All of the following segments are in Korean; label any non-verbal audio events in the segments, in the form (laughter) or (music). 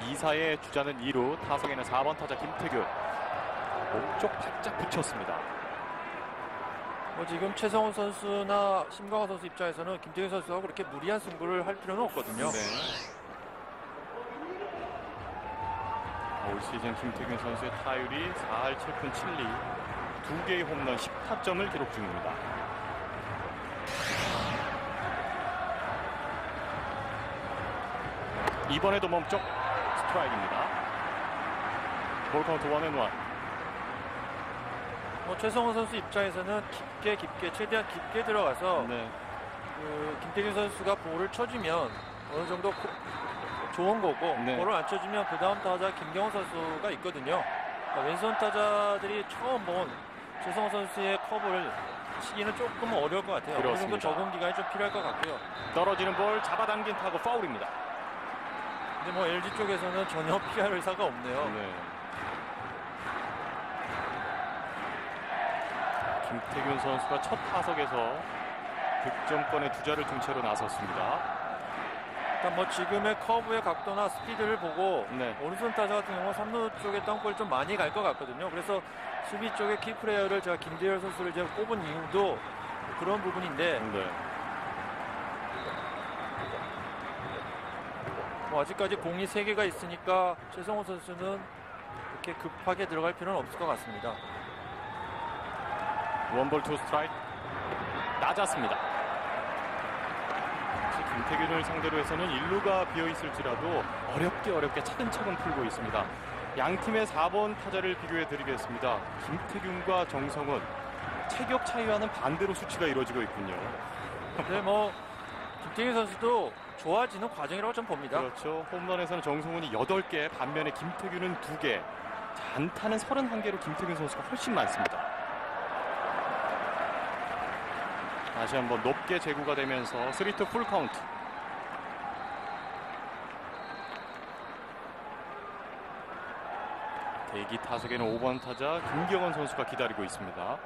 2사의 주자는 2루, 타석에 는 4번 타자 김태균. 몸쪽 바짝 붙였습니다. 뭐 지금 최성훈 선수나 심광호 선수 입장에서는 김태균 선수가 그렇게 무리한 승부를 할 필요는 없거든요. 네. 올 시즌 김태균 선수의 타율이 4할 7푼 7리, 두 개의 홈런 10타점을 기록 중입니다. 이번에도 몸쪽 스트라이크입니다. 볼 카운트 원앤원. 뭐 최성훈 선수 입장에서는 깊게 깊게 최대한 깊게 들어가서 네. 그 김태균 선수가 볼을 쳐주면 어느 정도 코- 좋은 거고 네. 볼을 안 쳐주면 그 다음 타자 김경호 선수가 있거든요. 그러니까 왼손 타자들이 처음 본 최성훈 선수의 커브를 치기는 조금 어려울 것 같아요. 어느 정도 그렇습니다. 적응 기간이 좀 필요할 것 같고요. 떨어지는 볼 잡아당긴 타고 파울입니다. 근데 뭐 LG 쪽에서는 전혀 (laughs) 피할 의사가 없네요. 네. 김태균 선수가 첫 타석에서 득점권의 주자를 둔 채로 나섰습니다. 일단 뭐 지금의 커브의 각도나 스피드를 보고 네. 오른손 타자 같은 경우 3루 쪽에 땅볼 좀 많이 갈 것 같거든요. 그래서 수비 쪽에 키플레이어를 제가 김대열 선수를 제가 꼽은 이유도 그런 부분인데 네. 뭐 아직까지 공이 3개가 있으니까 최성호 선수는 이렇게 급하게 들어갈 필요는 없을 것 같습니다. 원볼 투 스트라이크 낮았습니다. 김태균을 상대로 해서는 1루가 비어 있을지라도 어렵게 어렵게 차근차근 풀고 있습니다. 양 팀의 4번 타자를 비교해 드리겠습니다. 김태균과 정성은 체격 차이와는 반대로 수치가 이루어지고 있군요. 근데 뭐 김태균 선수도 좋아지는 과정이라고 좀 봅니다. 그렇죠. 홈런에서는 정성훈이 8개, 반면에 김태균은 2개. 자, 안타는 31개로 김태균 선수가 훨씬 많습니다. 다시 한번 높게 제구가 되면서 3투 풀 카운트. 대기 타석에는 5번 타자 김경원 선수가 기다리고 있습니다.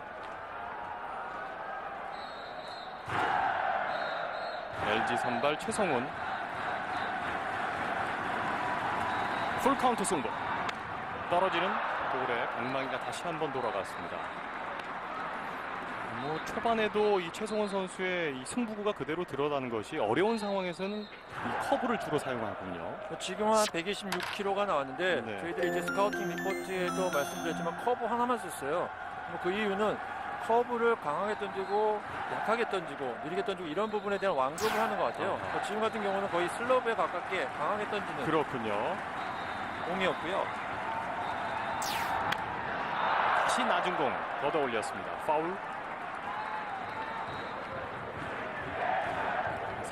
LG 선발 최성훈 풀 카운트 승부 떨어지는 볼에 방망이가 다시 한 번 돌아갔습니다. 뭐 초반에도 이 최성원 선수의 이 승부구가 그대로 드러나는 것이 어려운 상황에서는 이 커브를 주로 사용하군요. 뭐 지금 한 126km가 나왔는데 네. 저희들이 이제 스카우팅 리포트에도 말씀드렸지만 커브 하나만 썼어요. 뭐그 이유는 커브를 강하게 던지고 약하게 던지고 느리게 던지고 이런 부분에 대한 완급을 하는 것 같아요. 뭐 지금 같은 경우는 거의 슬로브에 가깝게 강하게 던지는 그렇군요. 공이었고요. 다시 낮은 공 걷어 올렸습니다. 파울.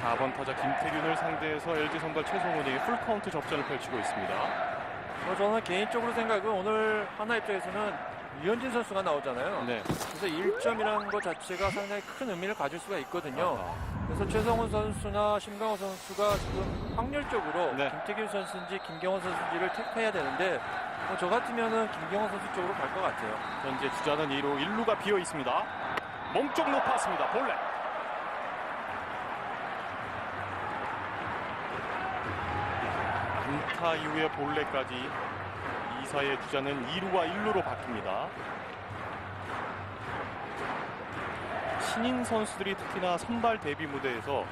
4번 타자 김태균을 상대해서 LG 선발 최성훈이 풀 카운트 접전을 펼치고 있습니다. 뭐 저는 개인적으로 생각은 오늘 하나 입장에서는 유현진 선수가 나오잖아요. 네. 그래서 1점이라는 것 자체가 상당히 큰 의미를 가질 수가 있거든요. 아하. 그래서 최성훈 선수나 심강호 선수가 지금 확률적으로 네. 김태균 선수인지 김경원 선수인지를 택해야 되는데 뭐 저 같으면은 김경원 선수 쪽으로 갈 것 같아요. 현재 주자는 2루 1루가 비어 있습니다. 몸쪽 높았습니다. 볼넷. 안타 이후에 볼넷까지 2사의 주자는 2루와 1루로 바뀝니다. 신인 선수들이 특히나 선발 데뷔 무대에서